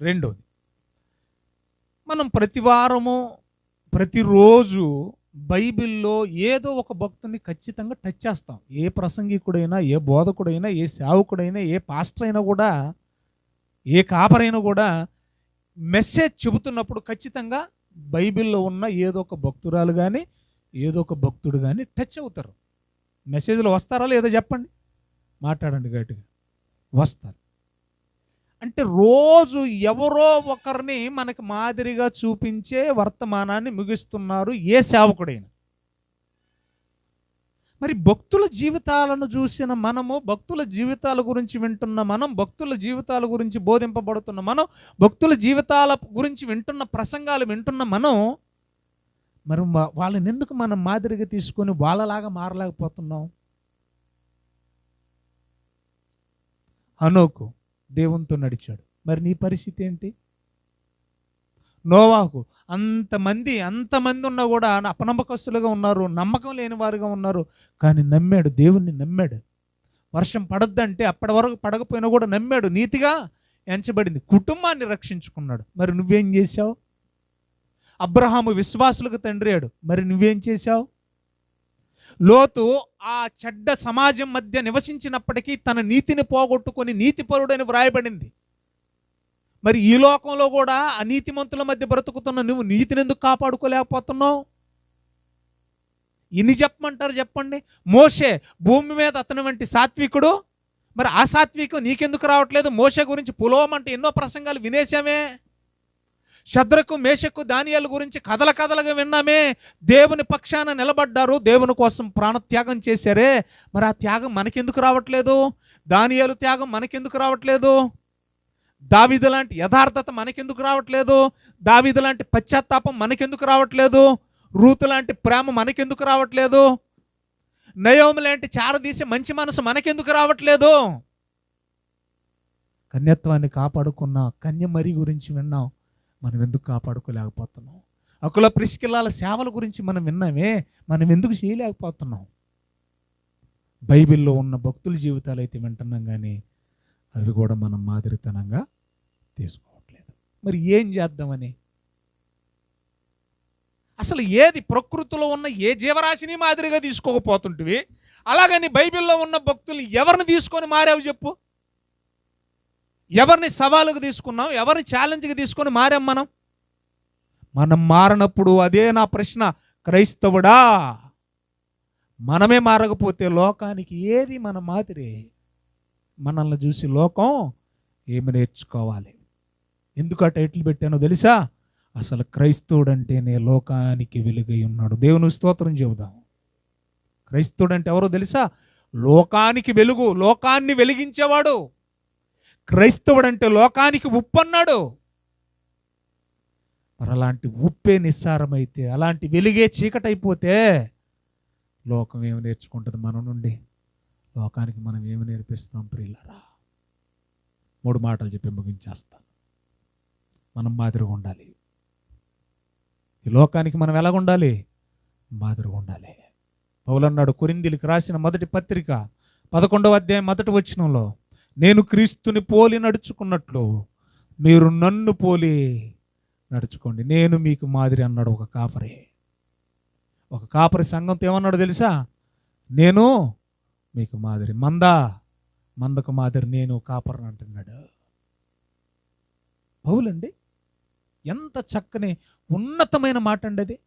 రెండోది. మనం ప్రతి వారము ప్రతిరోజు బైబిల్లో ఏదో ఒక భక్తుని ఖచ్చితంగా టచ్ చేస్తాం. ఏ ప్రసంగికుడైనా ఏ బోధకుడైనా ఏ సేవకుడైనా ఏ పాస్టర్ అయినా కూడా ఏ కాపరైనా కూడా మెసేజ్ చెబుతున్నప్పుడు ఖచ్చితంగా బైబిల్లో ఉన్న ఏదో ఒక భక్తురాలు కానీ ఏదో ఒక భక్తుడు కానీ టచ్ అవుతారు. మెసేజ్లో వస్తారా లేదో చెప్పండి? మాట్లాడండి గట్టిగా. వస్తారు. అంటే రోజు ఎవరో ఒకరిని మనకి మాదిరిగా చూపించే వర్తమానాన్ని ముగిస్తున్నారు ఏ సేవకుడైనా. మరి భక్తుల జీవితాలను చూసిన మనము భక్తుల జీవితాల గురించి వింటున్న మనం భక్తుల జీవితాల గురించి బోధింపబడుతున్న మనం భక్తుల జీవితాల గురించి వింటున్న ప్రసంగాలు వింటున్న మనం మరి వాళ్ళని ఎందుకు మనం మాదిరిగా తీసుకొని వాళ్ళలాగా మారలేకపోతున్నాం? అనుకో దేవునితో నడిచాడు. మరి నీ పరిస్థితి ఏంటి? నోవాకు అంతమంది అంతమంది ఉన్నా కూడా అపనమ్మకస్తులుగా ఉన్నారు నమ్మకం లేని వారుగా ఉన్నారు కానీ నమ్మాడు దేవుణ్ణి నమ్మాడు. వర్షం పడద్దంటే అప్పటి వరకు పడకపోయినా కూడా నమ్మాడు నీతిగా ఎంచబడింది కుటుంబాన్ని రక్షించుకున్నాడు. మరి నువ్వేం చేశావు? అబ్రహాము విశ్వాసులకు తండ్రియాడు మరి నువ్వేం చేశావు? లోతు ఆ చెడ్డ సమాజం మధ్య నివసించినప్పటికీ తన నీతిని పోగొట్టుకొని నీతిపరుడని వ్రాయబడింది. మరి ఈ లోకంలో కూడా అనీతిమంతుల మధ్య బ్రతుకుతున్న నువ్వు నీతిని ఎందుకు కాపాడుకోలేకపోతున్నావు? ఇన్ని చెప్పమంటారు చెప్పండి. మోషే భూమి మీద అతని వంటి సాత్వికుడు. మరి ఆ సాత్వికం నీకెందుకు రావట్లేదు? మోషే గురించి పులోమంటే ఎన్నో ప్రసంగాలు వినేశామే. శద్రకు మేషకు దానియాల గురించి కథల కథలుగా విన్నామే. దేవుని పక్షాన నిలబడ్డారు. దేవుని కోసం ప్రాణత్యాగం చేశారే. మరి ఆ త్యాగం మనకెందుకు రావట్లేదు? దానియాలు త్యాగం మనకెందుకు రావట్లేదు? దావిదు లాంటి యథార్థత మనకెందుకు రావట్లేదు? దావిదు లాంటి పశ్చాత్తాపం మనకెందుకు రావట్లేదు? రూతు లాంటి ప్రేమ మనకెందుకు రావట్లేదు? నయోమి లాంటి చారదీసే మంచి మనసు మనకెందుకు రావట్లేదు? కన్యత్వాన్ని కాపాడుకున్న కన్యమరి గురించి విన్నాం. మనం ఎందుకు కాపాడుకోలేకపోతున్నాం. అకుల ప్రిస్కిల్లాల సేవల గురించి మనం విన్నామే మనం ఎందుకు చేయలేకపోతున్నాం. బైబిల్లో ఉన్న భక్తుల జీవితాలు అయితే వింటున్నాం కానీ అవి కూడా మనం మాదిరితనంగా తీసుకోవట్లేదు. మరి ఏం చేద్దామని? అసలు ఏది ప్రకృతిలో ఉన్న ఏ జీవరాశిని మాదిరిగా తీసుకోకపోతుంటివి? అలాగని బైబిల్లో ఉన్న భక్తులు ఎవరిని తీసుకొని మారావు చెప్పు? ఎవరిని సవాలుగా తీసుకున్నాం ఎవరిని ఛాలెంజ్గా తీసుకొని మారాం మనం? మనం మారినప్పుడు అదే నా ప్రశ్న క్రైస్తవుడా? మనమే మారకపోతే లోకానికి ఏది మన మాదిరి? మనల్ని చూసి లోకం ఏమి నేర్చుకోవాలి? ఎందుకు ఆ టైటిల్ పెట్టానో తెలుసా? అసలు క్రైస్తవుడు అంటేనే లోకానికి వెలుగై ఉన్నాడు. దేవుని స్తోత్రం చెబుదాం. క్రైస్తవుడు అంటే ఎవరో తెలుసా? లోకానికి వెలుగు లోకాన్ని వెలిగించేవాడు. క్రైస్తవుడంటే లోకానికి ఉప్పు అన్నాడు మరి అలాంటి ఉప్పే నిస్సారమైతే అలాంటి వెలుగే చీకటైపోతే లోకం ఏమి నేర్చుకుంటుంది మన నుండి? లోకానికి మనం ఏమి నేర్పిస్తాం ప్రియులరా? మూడు మాటలు చెప్పి ముగించేస్తాను. మనం మాదిరిగా ఉండాలి. ఈ లోకానికి మనం ఎలాగ ఉండాలి మాదిరిగా ఉండాలి. పౌలన్నాడు కొరిందిలికి రాసిన మొదటి పత్రిక పదకొండవ అధ్యాయం మొదటి వచ్చినంలో నేను క్రీస్తుని పోలి నడుచుకున్నట్లు మీరు నన్ను పోలి నడుచుకోండి. నేను మీకు మాదిరి అన్నాడు ఒక కాపరి. ఒక కాపరి సంఘంతో ఏమన్నాడు తెలుసా? నేను మీకు మాదిరి మంద మందకు మాదిరి నేను కాపరని అంటున్నాడు. పౌలండి ఎంత చక్కని ఉన్నతమైన మాట అండి అది.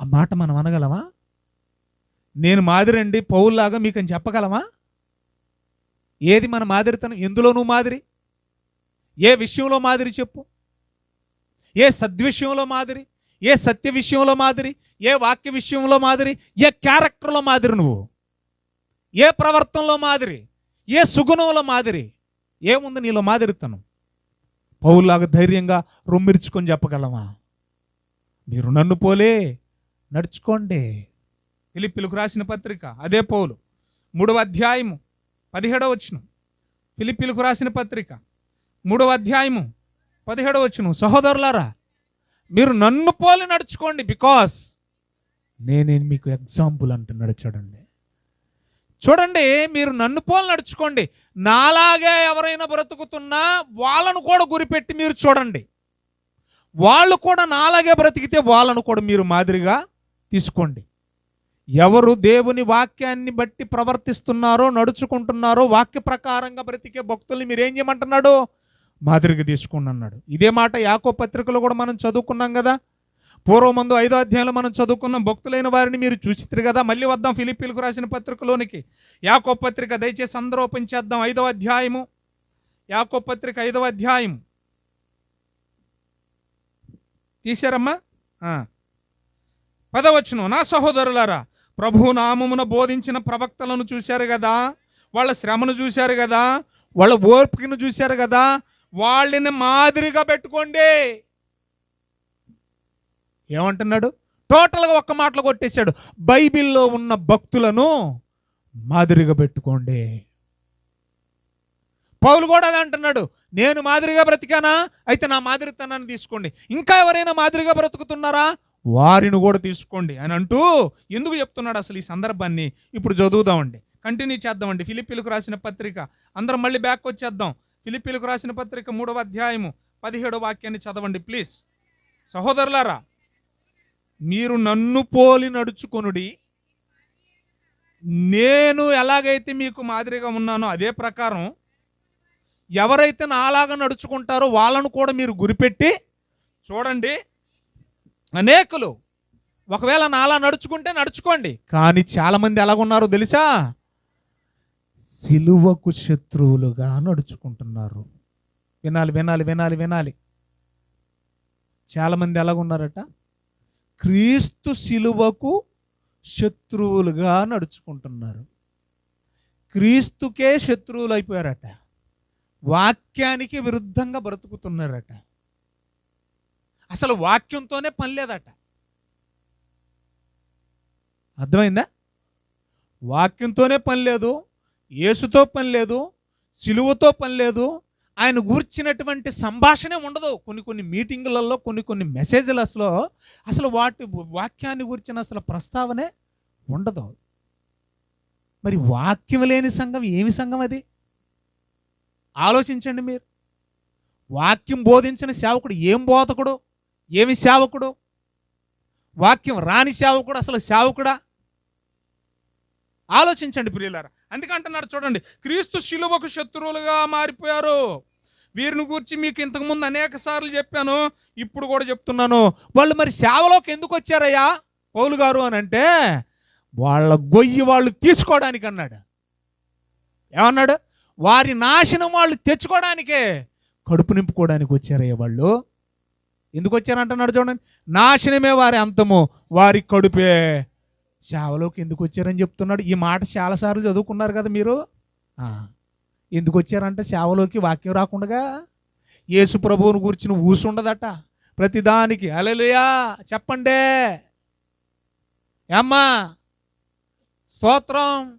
ఆ మాట మనం అనగలమా? నేను మాదిరండి పౌల్లాగా మీకు అని చెప్పగలమా? ఏది మన మాదిరితనం? ఎందులో నువ్వు మాదిరి? ఏ విషయంలో మాదిరి చెప్పు? ఏ సద్విషయంలో మాదిరి? ఏ సత్య విషయంలో మాదిరి? ఏ వాక్య విషయంలో మాదిరి? ఏ క్యారెక్టర్లో మాదిరి నువ్వు? ఏ ప్రవర్తనలో మాదిరి? ఏ సుగుణంలో మాదిరి? ఏముంది నీలో మాదిరితనం? పౌల్లాగా ధైర్యంగా రొమ్మిర్చుకొని చెప్పగలమా? మీరు నన్ను పోలే నడుచుకోండి. ఫిలిపిలకు రాసిన పత్రిక అదే పౌలు. మూడవ అధ్యాయము పదిహేడవ వచ్చును ఫిలిపిలకు రాసిన పత్రిక. మూడవ అధ్యాయము పదిహేడవ వచ్చును సహోదరులారా మీరు నన్ను పోలి నడుచుకోండి బికాస్ నేనే మీకు ఎగ్జాంపుల్ అంటున్నాడు చూడండి చూడండి మీరు నన్ను పోలు నడుచుకోండి. నాలాగే ఎవరైనా బ్రతుకుతున్నా వాళ్ళను కూడా గురిపెట్టి మీరు చూడండి. వాళ్ళు కూడా నాలాగే బ్రతికితే వాళ్ళను కూడా మీరు మాదిరిగా తీసుకోండి. ఎవరు దేవుని వాక్యాన్ని బట్టి ప్రవర్తిస్తున్నారో నడుచుకుంటున్నారో వాక్య ప్రకారంగా బ్రతికే భక్తుల్ని మీరేం చేయమంటున్నాడు? మాదిరిగా తీసుకోండి అన్నాడు. ఇదే మాట యాకో పత్రికలో కూడా మనం చదువుకున్నాం కదా. పూర్వమందు ఐదో అధ్యాయంలో మనం చదువుకున్న భక్తులైన వారిని మీరు చూసిరు కదా. మళ్ళీ వద్దాం ఫిలిపీలకు రాసిన పత్రికలోనికి. యాకో పత్రిక దయచేసి అందరూ ఓపెన్ చేద్దాం. ఐదో అధ్యాయము. యాకో పత్రిక ఐదవ అధ్యాయం. తీశారమ్మా? పదవచ్చును నా సహోదరులారా ప్రభు నామమున బోధించిన ప్రవక్తలను చూశారు కదా? వాళ్ళ శ్రమను చూశారు కదా? వాళ్ళ ఓర్పుకిను చూశారు కదా? వాళ్ళని మాదిరిగా పెట్టుకోండి. ఏమంటున్నాడు? టోటల్గా ఒక్క మాటలు కొట్టేశాడు. బైబిల్లో ఉన్న భక్తులను మాదిరిగా పెట్టుకోండి. పౌలు కూడా అదే అంటున్నాడు. నేను మాదిరిగా బ్రతికానా? అయితే నా మాదిరితనాన్ని తీసుకోండి. ఇంకా ఎవరైనా మాదిరిగా బ్రతుకుతున్నారా? వారిని కూడా తీసుకోండి అని అంటూ ఎందుకు చెప్తున్నాడు అసలు ఈ సందర్భాన్ని? ఇప్పుడు చదువుదామండి. కంటిన్యూ చేద్దామండి. ఫిలిప్పీలకు రాసిన పత్రిక. అందరం మళ్ళీ బ్యాక్ వచ్చేద్దాం. ఫిలిప్పీలకు రాసిన పత్రిక మూడవ అధ్యాయము పదిహేడవ వాక్యాన్ని చదవండి ప్లీజ్ సహోదరులారా మీరు నన్ను పోలి నడుచుకొనుడి. నేను ఎలాగైతే మీకు మాదిరిగా ఉన్నానో అదే ప్రకారం ఎవరైతే నాలాగా నడుచుకుంటారో వాళ్ళను కూడా మీరు గురిపెట్టి చూడండి. అనేకులు ఒకవేళ నాలా నడుచుకుంటే నడుచుకోండి. కానీ చాలామంది ఎలాగున్నారో తెలుసా? సిలువకు శత్రువులుగా నడుచుకుంటున్నారు. వినాలి వినాలి వినాలి వినాలి. చాలామంది ఎలాగున్నారట? క్రీస్తు సిలువకు శత్రువులుగా నడుచుకుంటున్నారు. క్రీస్తుకే శత్రువులు అయిపోయారట వాక్యానికి విరుద్ధంగా బ్రతుకుతున్నారట. అసలు వాక్యంతోనే పని లేదట. అర్థమైందా? వాక్యంతోనే పని లేదు యేసుతో పని లేదు సిలువతో పని లేదు ఆయన గూర్చినటువంటి సంభాషణే ఉండదు. కొన్ని కొన్ని మీటింగులలో కొన్ని కొన్ని మెసేజ్లస్లో అసలు వాటి వాక్యాన్ని గురించిన అసలు ప్రస్తావనే ఉండదు. మరి వాక్యం లేని సంఘం ఏమి సంఘం అది? ఆలోచించండి మీరు. వాక్యం బోధించిన సేవకుడు ఏం బోధకుడు? ఏమి సేవకుడు? వాక్యం రాని సేవకుడు? అసలు సేవకుడా? ఆలోచించండి ప్రియులారా. అందుకంటున్నాడు చూడండి క్రీస్తు శిలువకు శత్రువులుగా మారిపోయారు. వీరిని గురించి మీకు ఇంతకుముందు అనేక సార్లు చెప్పాను ఇప్పుడు కూడా చెప్తున్నాను. వాళ్ళు మరి సేవలోకి ఎందుకు వచ్చారయ్యా? పౌలు గారు అని అంటే వాళ్ళ గొయ్యి వాళ్ళు తీసుకోవడానికి అన్నాడు. ఏమన్నాడు? వారి నాశనం వాళ్ళు తెచ్చుకోవడానికే కడుపు నింపుకోవడానికి వచ్చారయ్యా వాళ్ళు. ఎందుకు వచ్చారంటున్నాడు చూడండి. నాశనమే వారి అంతము వారి కడుపే. సేవలోకి ఎందుకు వచ్చారని చెప్తున్నాడు. ఈ మాట చాలాసార్లు చదువుకున్నారు కదా మీరు? ఎందుకు వచ్చారంటే సేవలోకి వాక్యం రాకుండా యేసు ప్రభువుని గురించిన ఊసు ప్రతిదానికి అలెలుయా చెప్పండే. ఏమ్మా స్తోత్రం.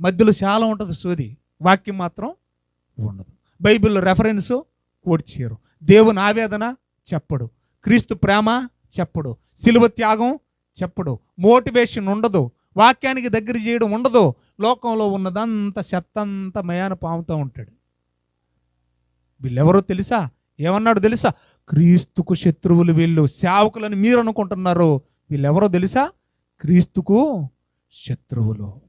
మధ్యలో చాలా ఉంటుంది సోది. వాక్యం మాత్రం ఉండదు. బైబిల్లో రెఫరెన్సు కోడ్చేయరు దేవుని ఆవేదన చెప్పడు. క్రీస్తు ప్రేమ చెప్పడు. సిలువ త్యాగం చెప్పడు. మోటివేషన్ ఉండదు. వాక్యానికి దగ్గర చేయడం ఉండదు. లోకంలో ఉన్నదంతా చెత్తంతా మయాన పాముతూ ఉంటాడు. వీళ్ళెవరో తెలుసా? ఏమన్నాడు తెలుసా? క్రీస్తుకు శత్రువులు వీళ్ళు సేవకులని మీరు అనుకుంటున్నారు వీళ్ళెవరో తెలుసా? క్రీస్తుకు శత్రువులు.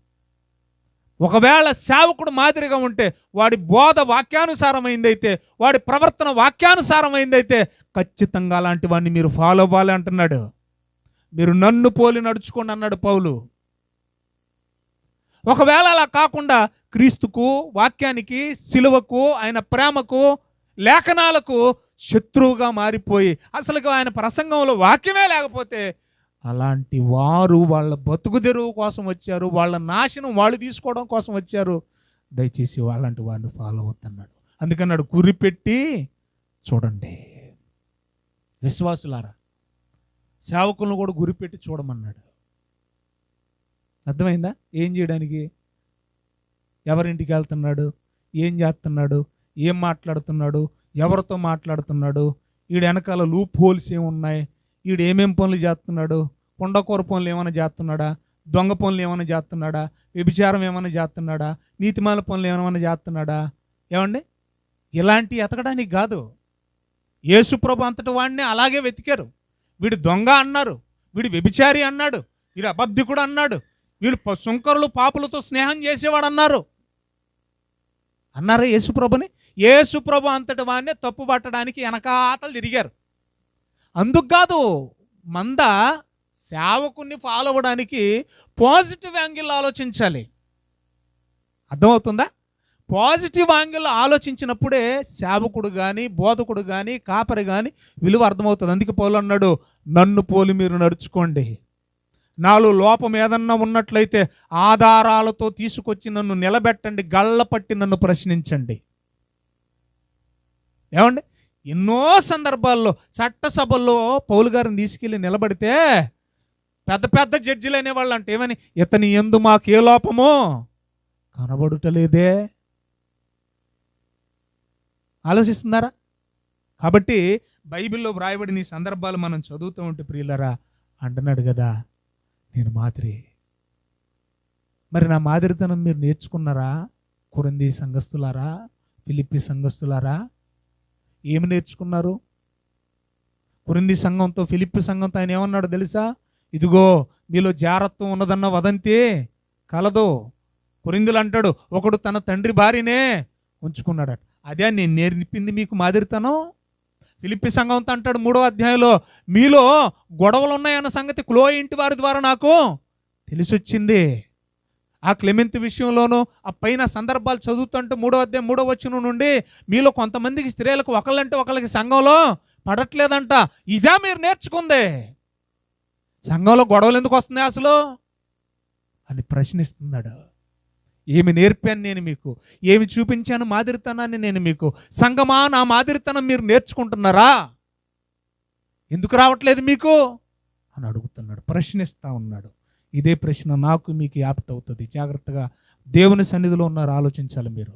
ఒకవేళ సేవకుడు మాదిరిగా ఉంటే వాడి బోధ వాక్యానుసారమైందైతే వాడి ప్రవర్తన వాక్యానుసారమైందైతే ఖచ్చితంగా అలాంటి వాడిని మీరు ఫాలో అవ్వాలి అంటున్నాడు. మీరు నన్ను పోలి నడుచుకోండి అన్నాడు పౌలు. ఒకవేళ అలా కాకుండా క్రీస్తుకు వాక్యానికి సిలువకు ఆయన ప్రేమకు లేఖనాలకు శత్రువుగా మారిపోయి అసలుగా ఆయన ప్రసంగంలో వాక్యమే లేకపోతే అలాంటి వారు వాళ్ళ బతుకు తెరువు కోసం వచ్చారు వాళ్ళ నాశనం వాళ్ళు తీసుకోవడం కోసం వచ్చారు. దయచేసి వాళ్ళంటి వారిని ఫాలో అవుతున్నాడు అందుకన్నాడు గురిపెట్టి చూడండి. విశ్వాసులారా సేవకులను కూడా గురిపెట్టి చూడమన్నాడు. అర్థమైందా? ఏం చేయడానికి? ఎవరింటికి వెళ్తున్నాడు? ఏం చేస్తున్నాడు? ఏం మాట్లాడుతున్నాడు? ఎవరితో మాట్లాడుతున్నాడు? వీడు వెనకాల లూప్ హోల్స్ ఏమున్నాయి? వీడు ఏమేం పనులు చేస్తున్నాడు? కొండకూర పనులు ఏమైనా చేస్తున్నాడా? దొంగ పనులు ఏమైనా చేస్తున్నాడా? వ్యభిచారం ఏమైనా చేస్తున్నాడా? నీతిమాల పనులు ఏమైనా చేస్తున్నాడా? ఏమండి? ఇలాంటి ఎతకడానికి కాదు. యేసుప్రభు అంతటి వాడిని అలాగే వెతికారు. వీడు దొంగ అన్నారు. వీడు వ్యభిచారి అన్నాడు. వీడు అబద్ధికుడు అన్నాడు. వీడు సుంకరులు పాపులతో స్నేహం చేసేవాడు అన్నారు. అన్నారా యేసుప్రభుని యేసుప్రభు అంతటి వాడిని తప్పు పట్టడానికి వెనకాతలు తిరిగారు. అందుకు కాదు మంద సేవకుని ఫాలో అవ్వడానికి పాజిటివ్ యాంగిల్ ఆలోచించాలి. అర్థమవుతుందా? పాజిటివ్ యాంగిల్ ఆలోచించినప్పుడే సేవకుడు కానీ బోధకుడు కానీ కాపరి కానీ విలువ అర్థమవుతుంది. అందుకే పౌలు అన్నాడు నన్ను పోలి మీరు నడుచుకోండి. నాలో లోపం ఏదన్నా ఉన్నట్లయితే ఆధారాలతో తీసుకొచ్చి నన్ను నిలబెట్టండి. గళ్ళ పట్టి నన్ను ప్రశ్నించండి. ఏమండి? ఎన్నో సందర్భాల్లో చట్టసభల్లో పౌలు గారిని తీసుకెళ్ళి నిలబడితే పెద్ద పెద్ద జడ్జిలు అనేవాళ్ళు అంటే ఏమని? ఇతని ఎందు మాకే లోపము కనబడుటలేదే ఆలోచిస్తున్నారా? కాబట్టి బైబిల్లో వ్రాయబడిన ఈ సందర్భాలు మనం చదువుతూ ఉంటే ప్రియులరా అంటున్నాడు కదా నేను మాదిరి. మరి నా మాదిరితనం మీరు నేర్చుకున్నారా? కురంది సంఘస్తులారా ఫిలిప్పి సంఘస్తులారా ఏమి నేర్చుకున్నారు? కురింది సంఘంతో ఫిలిప్పి సంఘంతో ఆయన ఏమన్నాడు తెలుసా? ఇదిగో మీలో జారత్వం ఉన్నదన్న వదంతి కలదు. కొరిందులు అంటాడు ఒకడు తన తండ్రి భార్యనే ఉంచుకున్నాడట. అదే నేను నేర్పింది మీకు మాదిరితనం? ఫిలిప్పి సంఘంతో అంటాడు మూడో అధ్యాయంలో మీలో గొడవలు ఉన్నాయన్న సంగతి క్లో ఇంటి వారి ద్వారా నాకు తెలిసొచ్చింది. ఆ క్లెమెంత్ విషయంలోనూ ఆ పైన సందర్భాలు చదువుతుంటే మూడో అధ్యాయం మూడో వచ్చిన నుండి మీలో కొంతమందికి స్త్రీలకు ఒకళ్ళంటే ఒకళ్ళకి సంఘంలో పడట్లేదంట. ఇదే మీరు నేర్చుకుంది. సంఘంలో గొడవలు ఎందుకు వస్తున్నాయి అసలు? అని ప్రశ్నిస్తున్నాడు. ఏమి నేర్పాను నేను మీకు? ఏమి చూపించాను మాదిరితనాన్ని నేను మీకు? సంగమా నా మాదిరితనం మీరు నేర్చుకుంటున్నారా? ఎందుకు రావట్లేదు మీకు? అని అడుగుతున్నాడు. ప్రశ్నిస్తూ ఉన్నాడు. ఇదే ప్రశ్న నాకు మీకు యాప్ట్ అవుతుంది జాగ్రత్తగా దేవుని సన్నిధిలో ఉన్నారు ఆలోచించాలి మీరు.